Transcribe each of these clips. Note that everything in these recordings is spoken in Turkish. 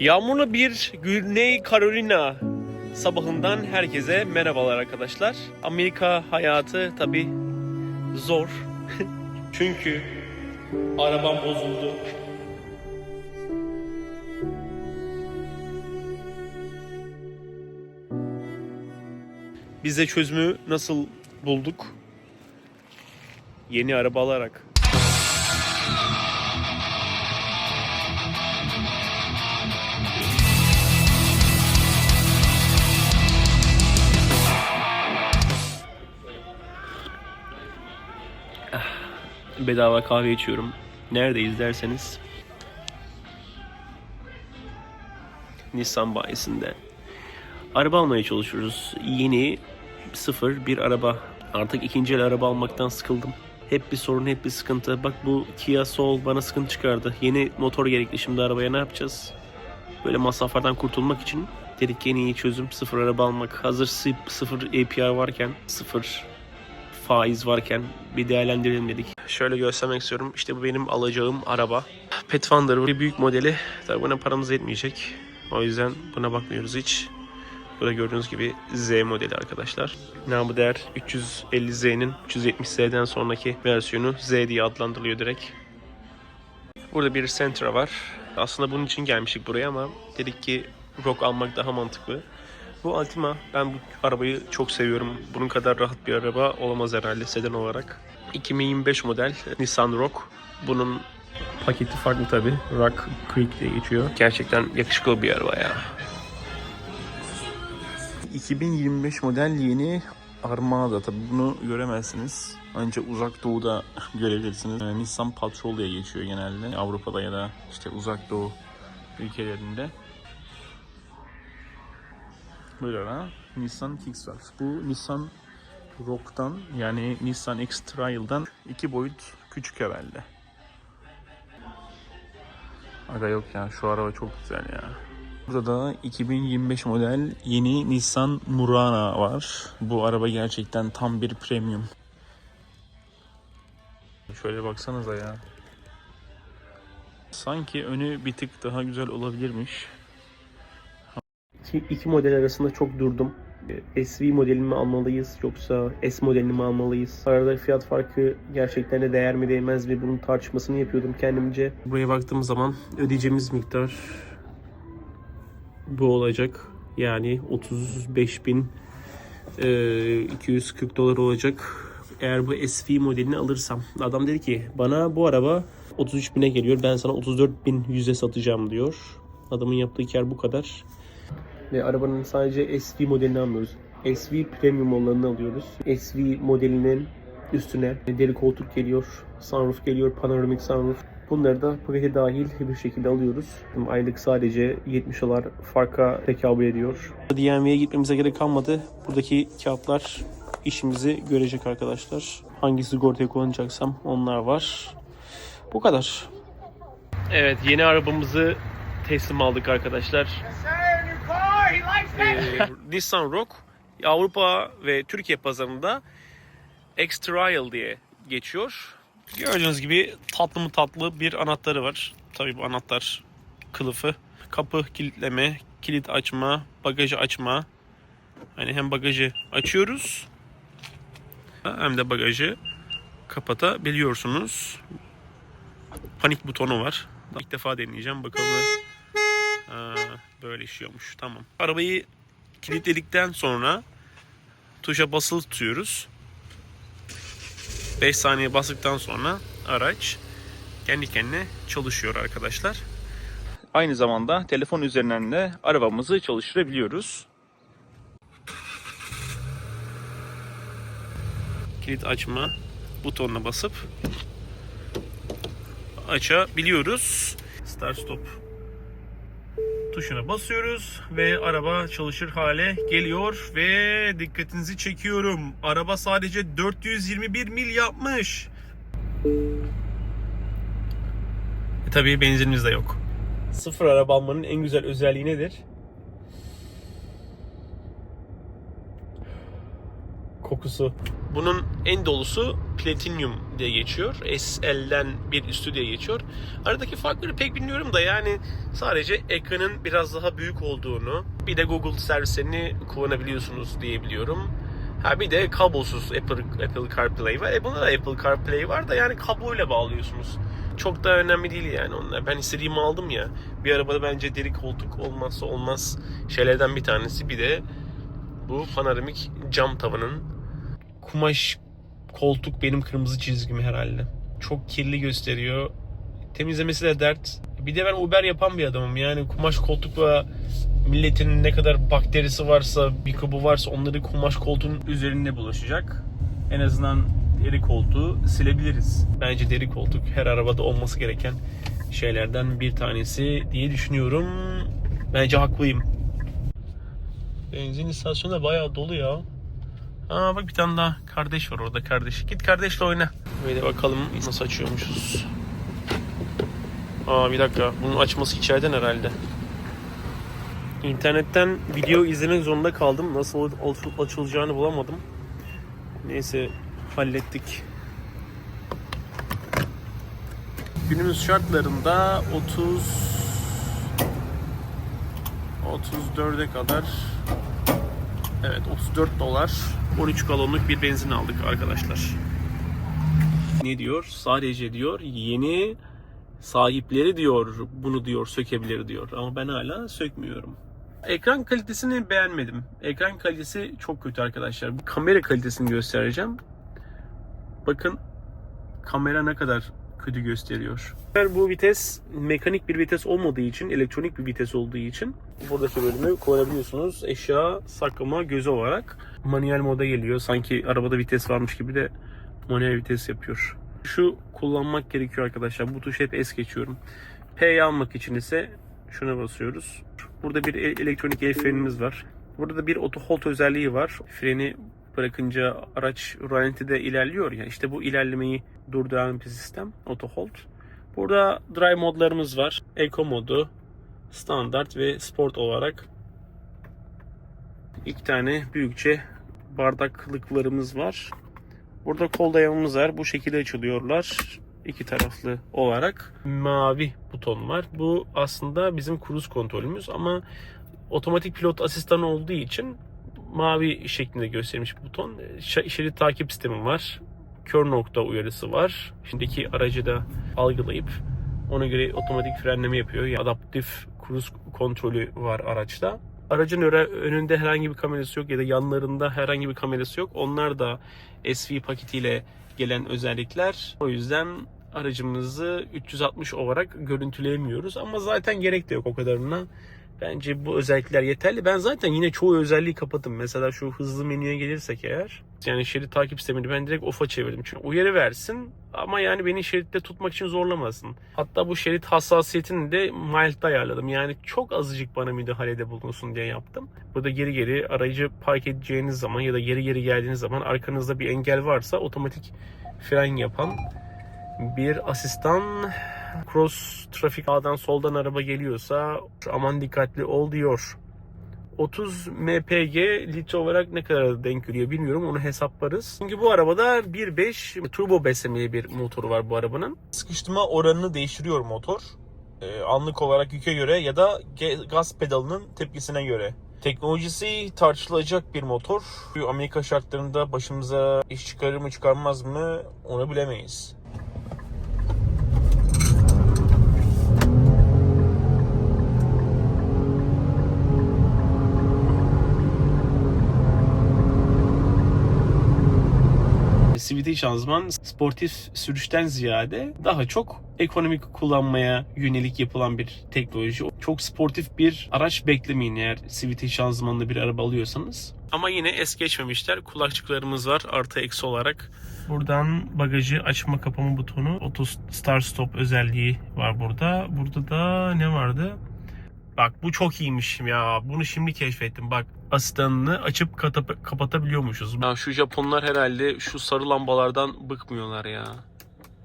Yağmurlu bir Güney Carolina sabahından herkese merhabalar arkadaşlar. Amerika hayatı tabi zor. Çünkü arabam bozuldu. Biz de çözümü nasıl bulduk? Yeni araba alarak. Bedava kahve içiyorum. Neredeyiz derseniz Nissan bayisinde. Araba almaya çalışıyoruz. Yeni sıfır bir araba. Artık ikinci el araba almaktan sıkıldım. Hep bir sorun, hep bir sıkıntı. Bak bu Kia Soul bana sıkıntı çıkardı. Yeni motor gerekli şimdi arabaya ne yapacağız? Böyle masraflardan kurtulmak için dedik en iyi çözüm sıfır araba almak. Hazır sı- sıfır APR varken, sıfır faiz varken bir değerlendirelim dedik. Şöyle göstermek istiyorum. İşte bu benim alacağım araba. Pathfinder bir büyük modeli. Tabii buna paramız yetmeyecek. O yüzden buna bakmıyoruz hiç. Burada gördüğünüz gibi Z modeli arkadaşlar. Namı değer 350Z'nin 370Z'den sonraki versiyonu Z diye adlandırılıyor direkt. Burada bir Sentra var. Aslında bunun için gelmiştik buraya ama dedik ki Rock almak daha mantıklı. Bu Altima. Ben bu arabayı çok seviyorum. Bunun kadar rahat bir araba olamaz herhalde sedan olarak. 2025 model Nissan Rogue. Bunun paketi farklı tabi. Rock Creek diye geçiyor. Gerçekten yakışıklı bir araba ya. 2025 model yeni Armada. Tabi bunu göremezsiniz. Ancak uzak doğuda görebilirsiniz. Yani Nissan Patrol diye geçiyor genelde. Avrupa'da ya da işte uzak doğu ülkelerinde. Böyle ha. Nissan Kickstart. Bu Nissan Rogue'dan yani Nissan X-Trail'dan iki boyut küçük herhalde. Aga yok ya şu araba çok güzel ya. Burada da 2025 model yeni Nissan Murano var. Bu araba gerçekten tam bir premium. Şöyle baksanıza ya. Sanki önü bir tık daha güzel olabilirmiş. İki, iki model arasında çok durdum. Ee, SV modelini mi almalıyız yoksa S modelini mi almalıyız? Arada fiyat farkı gerçekten de değer mi değmez mi bunun tartışmasını yapıyordum kendimce. Buraya baktığım zaman ödeyeceğimiz miktar bu olacak. Yani 35.240 dolar olacak. Eğer bu SV modelini alırsam. Adam dedi ki bana bu araba 33 bine geliyor. Ben sana 34.100'e satacağım diyor. Adamın yaptığı kar bu kadar. Ve arabanın sadece SV modelini almıyoruz. SV Premium olanını alıyoruz. SV modelinin üstüne deri koltuk geliyor, sunroof geliyor, panoramik sunroof. Bunları da pakete dahil bir şekilde alıyoruz. Aylık sadece 70 dolar farka tekabül ediyor. DMV'ye gitmemize gerek kalmadı. Buradaki kağıtlar işimizi görecek arkadaşlar. Hangi sigortayı kullanacaksam onlar var. Bu kadar. Evet yeni arabamızı teslim aldık arkadaşlar. Ee, Nissan Rogue Avrupa ve Türkiye pazarında X-Trail diye geçiyor. Gördüğünüz gibi tatlı mı tatlı bir anahtarı var. Tabii bu anahtar kılıfı. Kapı kilitleme, kilit açma, bagajı açma. Hani hem bagajı açıyoruz hem de bagajı kapatabiliyorsunuz. Panik butonu var. İlk defa deneyeceğim. Bakalım. Ha, böyle işiyormuş. Tamam. Arabayı kilitledikten sonra tuşa basılı tutuyoruz. 5 saniye bastıktan sonra araç kendi kendine çalışıyor arkadaşlar. Aynı zamanda telefon üzerinden de arabamızı çalıştırabiliyoruz. Kilit açma butonuna basıp açabiliyoruz. Start stop tuşuna basıyoruz ve araba çalışır hale geliyor ve dikkatinizi çekiyorum. Araba sadece 421 mil yapmış. E tabii benzinimiz de yok. Sıfır araba almanın en güzel özelliği nedir? Kokusu. Bunun en dolusu Platinum diye geçiyor. SL'den bir üstü diye geçiyor. Aradaki farkları pek bilmiyorum da yani sadece ekranın biraz daha büyük olduğunu bir de Google servislerini kullanabiliyorsunuz diyebiliyorum. Ha bir de kablosuz Apple, Apple CarPlay var. E bunda da Apple CarPlay var da yani kabloyla bağlıyorsunuz. Çok da önemli değil yani onlar. Ben istediğimi aldım ya. Bir arabada bence deri koltuk olmazsa olmaz şeylerden bir tanesi. Bir de bu panoramik cam tavanın kumaş koltuk benim kırmızı çizgim herhalde. Çok kirli gösteriyor. Temizlemesi de dert. Bir de ben Uber yapan bir adamım. Yani kumaş koltukla milletin ne kadar bakterisi varsa, mikrobu varsa onları kumaş koltuğun üzerinde bulaşacak. En azından deri koltuğu silebiliriz. Bence deri koltuk her arabada olması gereken şeylerden bir tanesi diye düşünüyorum. Bence haklıyım. Benzin istasyonu da bayağı dolu ya. Aa bak bir tane daha kardeş var orada kardeş. Git kardeşle oyna. Böyle bakalım nasıl açıyormuşuz. Aa bir dakika. Bunun açması içeriden herhalde. İnternetten video izlemek zorunda kaldım. Nasıl açılacağını bulamadım. Neyse hallettik. Günümüz şartlarında 30 34'e kadar Evet 34 dolar 13 galonluk bir benzin aldık arkadaşlar. Ne diyor? Sadece diyor yeni sahipleri diyor bunu diyor sökebilir diyor ama ben hala sökmüyorum. Ekran kalitesini beğenmedim. Ekran kalitesi çok kötü arkadaşlar. Kamera kalitesini göstereceğim. Bakın kamera ne kadar kötü gösteriyor. Bu vites mekanik bir vites olmadığı için, elektronik bir vites olduğu için buradaki bölümü kullanabiliyorsunuz. Eşya saklama gözü olarak manuel moda geliyor. Sanki arabada vites varmış gibi de manuel vites yapıyor. Şu kullanmak gerekiyor arkadaşlar. Bu tuş hep es geçiyorum. P'yi almak için ise şuna basıyoruz. Burada bir e- elektronik el frenimiz var. Burada da bir auto hold özelliği var. Freni bırakınca araç ralentide ilerliyor ya. İşte bu ilerlemeyi durduran bir sistem. Auto hold. Burada drive modlarımız var. Eco modu, standart ve sport olarak iki tane büyükçe bardaklıklarımız var. Burada kol dayamamız var. Bu şekilde açılıyorlar. iki taraflı olarak. Mavi buton var. Bu aslında bizim kruz kontrolümüz ama otomatik pilot asistanı olduğu için mavi şeklinde göstermiş buton. Ş- Şerit takip sistemi var. Kör nokta uyarısı var. Şimdiki aracı da algılayıp ona göre otomatik frenleme yapıyor. Yani adaptif kruz kontrolü var araçta. Aracın önünde herhangi bir kamerası yok ya da yanlarında herhangi bir kamerası yok. Onlar da SV paketiyle gelen özellikler. O yüzden aracımızı 360 olarak görüntüleyemiyoruz ama zaten gerek de yok o kadarına. Bence bu özellikler yeterli. Ben zaten yine çoğu özelliği kapadım. Mesela şu hızlı menüye gelirsek eğer. Yani şerit takip sistemini ben direkt off'a çevirdim. Çünkü uyarı versin ama yani beni şeritte tutmak için zorlamasın. Hatta bu şerit hassasiyetini de mild'da ayarladım. Yani çok azıcık bana müdahalede bulunsun diye yaptım. Burada geri geri aracı park edeceğiniz zaman ya da geri geri geldiğiniz zaman arkanızda bir engel varsa otomatik fren yapan bir asistan cross trafik sağdan soldan araba geliyorsa aman dikkatli ol diyor. 30 mpg litre olarak ne kadar denk geliyor bilmiyorum onu hesaplarız. Çünkü bu arabada 1.5 turbo beslemeli bir motoru var bu arabanın. Sıkıştırma oranını değiştiriyor motor. Ee, anlık olarak yüke göre ya da gaz pedalının tepkisine göre. Teknolojisi tartışılacak bir motor. Amerika şartlarında başımıza iş çıkarır mı çıkarmaz mı onu bilemeyiz. CVT şanzıman sportif sürüşten ziyade daha çok ekonomik kullanmaya yönelik yapılan bir teknoloji. Çok sportif bir araç beklemeyin eğer CVT şanzımanlı bir araba alıyorsanız. Ama yine es geçmemişler. Kulakçıklarımız var artı eksi olarak. Buradan bagajı açma kapama butonu, auto start stop özelliği var burada. Burada da ne vardı? Bak bu çok iyiymiş ya. Bunu şimdi keşfettim. Bak asistanını açıp kata- kapatabiliyormuşuz. Ya şu Japonlar herhalde şu sarı lambalardan bıkmıyorlar ya.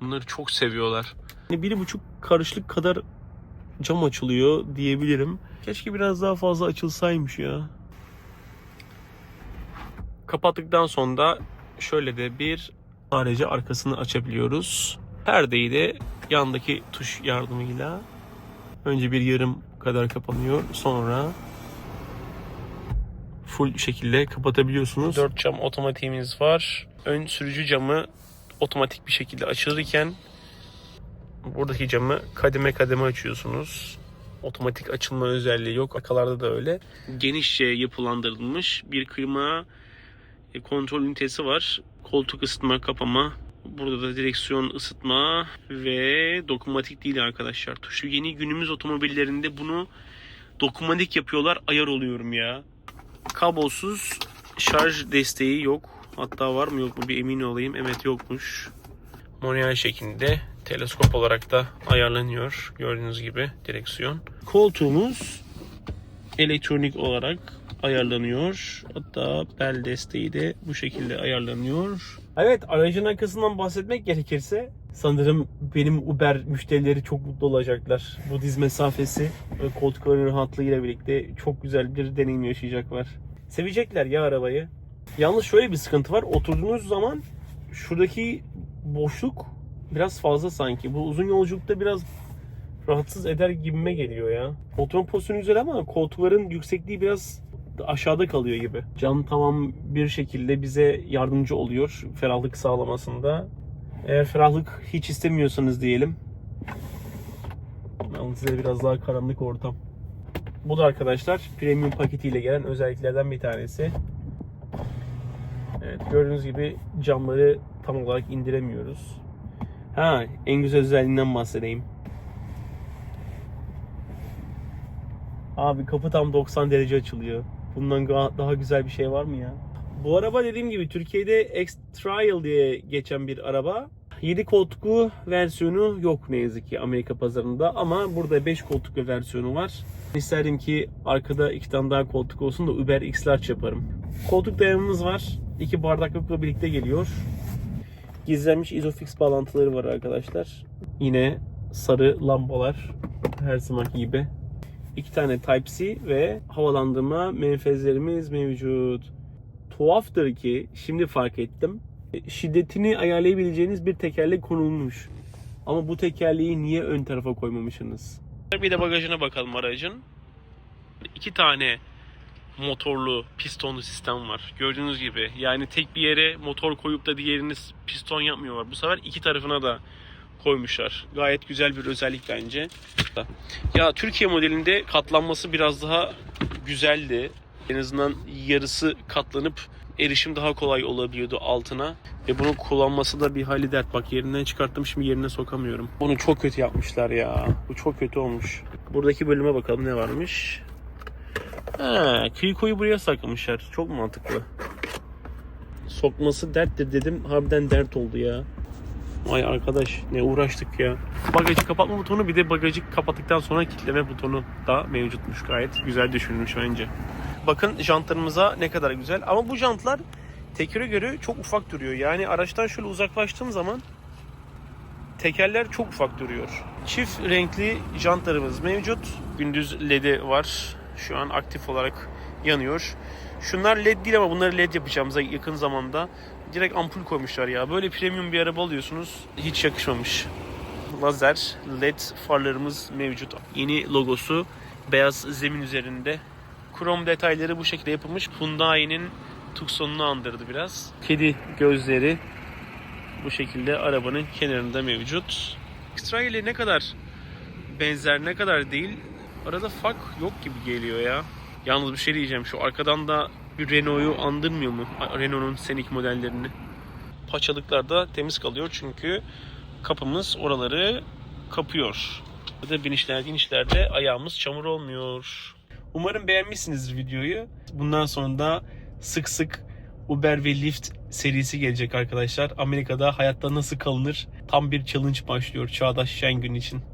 Bunları çok seviyorlar. Yani bir buçuk karışlık kadar cam açılıyor diyebilirim. Keşke biraz daha fazla açılsaymış ya. Kapattıktan sonra da şöyle de bir sadece arkasını açabiliyoruz. Perdeyi de yandaki tuş yardımıyla önce bir yarım kadar kapanıyor. Sonra full şekilde kapatabiliyorsunuz. 4 cam otomatiğimiz var. Ön sürücü camı otomatik bir şekilde açılırken buradaki camı kademe kademe açıyorsunuz. Otomatik açılma özelliği yok. Akalarda da öyle. Genişçe yapılandırılmış bir klima kontrol ünitesi var. Koltuk ısıtma, kapama. Burada da direksiyon ısıtma ve dokunmatik değil arkadaşlar. Tuşu yeni günümüz otomobillerinde bunu dokunmatik yapıyorlar. Ayar oluyorum ya. Kablosuz şarj desteği yok. Hatta var mı yok mu bir emin olayım. Evet yokmuş. Manuel şeklinde teleskop olarak da ayarlanıyor. Gördüğünüz gibi direksiyon. Koltuğumuz elektronik olarak ayarlanıyor. Hatta bel desteği de bu şekilde ayarlanıyor. Evet aracın arkasından bahsetmek gerekirse sanırım benim Uber müşterileri çok mutlu olacaklar. Bu diz mesafesi ve koltukların rahatlığıyla birlikte çok güzel bir deneyim yaşayacaklar. Sevecekler ya arabayı. Yalnız şöyle bir sıkıntı var. Oturduğunuz zaman şuradaki boşluk biraz fazla sanki. Bu uzun yolculukta biraz rahatsız eder gibime geliyor ya. Oturma pozisyonu güzel ama koltukların yüksekliği biraz aşağıda kalıyor gibi. Cam tamam bir şekilde bize yardımcı oluyor ferahlık sağlamasında. Eğer ferahlık hiç istemiyorsanız diyelim. Ben size biraz daha karanlık ortam. Bu da arkadaşlar premium paketiyle gelen özelliklerden bir tanesi. Evet gördüğünüz gibi camları tam olarak indiremiyoruz. Ha en güzel özelliğinden bahsedeyim. Abi kapı tam 90 derece açılıyor. Bundan daha güzel bir şey var mı ya? Bu araba dediğim gibi Türkiye'de X-Trail diye geçen bir araba. 7 koltuklu versiyonu yok ne yazık ki Amerika pazarında ama burada 5 koltuklu versiyonu var. İsterdim ki arkada iki tane daha koltuk olsun da Uber X-Large yaparım. Koltuk dayanımımız var. İki bardaklıkla birlikte geliyor. Gizlenmiş Isofix bağlantıları var arkadaşlar. Yine sarı lambalar her zamanki gibi. İki tane Type-C ve havalandırma menfezlerimiz mevcut. Tuhaftır ki şimdi fark ettim. Şiddetini ayarlayabileceğiniz bir tekerlek konulmuş. Ama bu tekerleği niye ön tarafa koymamışsınız? Bir de bagajına bakalım aracın. İki tane motorlu pistonlu sistem var. Gördüğünüz gibi yani tek bir yere motor koyup da diğerini piston yapmıyorlar. Bu sefer iki tarafına da koymuşlar. Gayet güzel bir özellik bence. Ya Türkiye modelinde katlanması biraz daha güzeldi. En azından yarısı katlanıp erişim daha kolay olabiliyordu altına. Ve bunu kullanması da bir hali dert. Bak yerinden çıkarttım şimdi yerine sokamıyorum. Bunu çok kötü yapmışlar ya. Bu çok kötü olmuş. Buradaki bölüme bakalım ne varmış. Ha, Kıyko'yu buraya saklamışlar. Çok mantıklı. Sokması derttir dedim. Harbiden dert oldu ya. Vay arkadaş ne uğraştık ya. Bagajı kapatma butonu bir de bagajı kapattıktan sonra kilitleme butonu da mevcutmuş. Gayet güzel düşünülmüş bence. Bakın jantlarımıza ne kadar güzel. Ama bu jantlar tekere göre çok ufak duruyor. Yani araçtan şöyle uzaklaştığım zaman tekerler çok ufak duruyor. Çift renkli jantlarımız mevcut. Gündüz LED'i var. Şu an aktif olarak yanıyor. Şunlar LED değil ama bunları LED yapacağımıza yakın zamanda direkt ampul koymuşlar ya. Böyle premium bir araba alıyorsunuz. Hiç yakışmamış. Lazer LED farlarımız mevcut. Yeni logosu beyaz zemin üzerinde. Krom detayları bu şekilde yapılmış. Hyundai'nin Tucson'unu andırdı biraz. Kedi gözleri bu şekilde arabanın kenarında mevcut. Extra ile ne kadar benzer ne kadar değil arada fark yok gibi geliyor ya. Yalnız bir şey diyeceğim şu arkadan da bir Renault'u andırmıyor mu? Renault'un Scenic modellerini. Paçalıklar da temiz kalıyor çünkü kapımız oraları kapıyor. Burada binişlerde inişlerde ayağımız çamur olmuyor. Umarım beğenmişsinizdir videoyu. Bundan sonra da sık sık Uber ve Lyft serisi gelecek arkadaşlar. Amerika'da hayatta nasıl kalınır tam bir challenge başlıyor Çağdaş Şengün için.